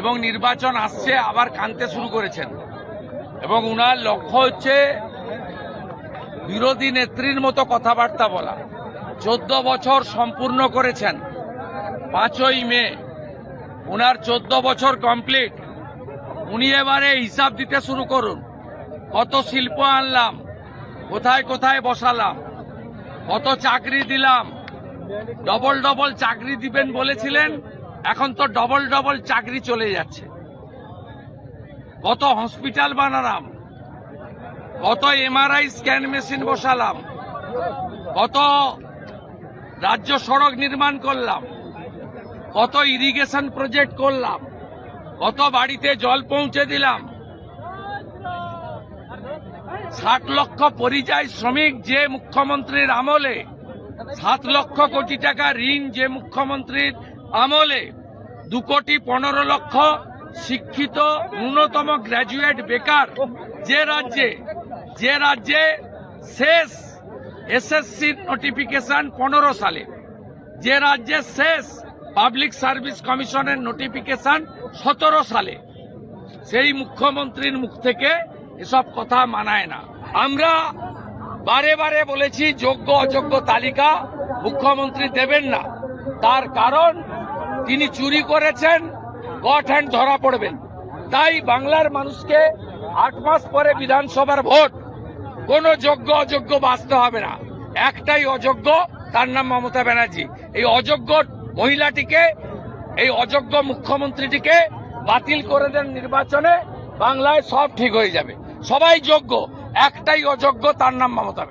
এবং নির্বাচন আসছে, আবার কানতে শুরু করেছেন। এবং উনার লক্ষ্য হচ্ছে বিরোধী নেত্রীর মতো কথাবার্তা বলা। চোদ্দ বছর সম্পূর্ণ করেছেন, পাঁচই মে। উনার চোদ্দ বছর কমপ্লিট উনি এবারে হিসাব দিতে শুরু করুন। কত শিল্প আনলাম, কোথায় কোথায় বসালাম, কত চাকরি দিলাম, ডবল ডবল চাকরি দিবেন বলেছিলেন এখন তো ডবল ডবল চাকরি চলে যাচ্ছে। কত হসপিটাল বানালাম কত এমআরআই স্ক্যান মেশিন বসালাম কত রাজ্য সড়ক নির্মাণ করলাম কত ইরিগেশন প্রজেক্ট করলাম কত বাড়িতে জল পৌঁছে দিলাম। ষাট লক্ষ পরিযায়ী শ্রমিক যে মুখ্যমন্ত্রীর আমলে, সাত লক্ষ কোটি টাকা ঋণ যে মুখ্যমন্ত্রীর আমলে দু কোটি পনেরো লক্ষ শিক্ষিত ন্যূনতম গ্র্যাজুয়েট বেকার যে রাজ্যে যে রাজ্যে শেষ এসএসসি নোটিফিকেশন পনেরো সালে, যে রাজ্যে শেষ পাবলিক সার্ভিস কমিশনের নোটিফিকেশন সতেরো সালে, সেই মুখ্যমন্ত্রীর মুখ থেকে এসব কথা মানায় না। আমরা বারে বারে বলেছি, যোগ্য অযোগ্য তালিকা মুখ্যমন্ত্রী দেবেন না। তার কারণ তিনি চুরি করেছেন, গট হ্যান্ড ধরা পড়বেন তাই বাংলার মানুষকে আট মাস পরে বিধানসভার ভোট, কোন যোগ্য অযোগ্য বাঁচতে হবে না। একটাই অযোগ্য, তার নাম মমতা ব্যানার্জি। এই অযোগ্য মহিলাটিকে, এই অযোগ্য মুখ্যমন্ত্রীটিকে বাতিল করে দেন নির্বাচনে, বাংলায় সব ঠিক হয়ে যাবে। সবাই যোগ্য, একটাই অযোগ্য, তার নাম মমতা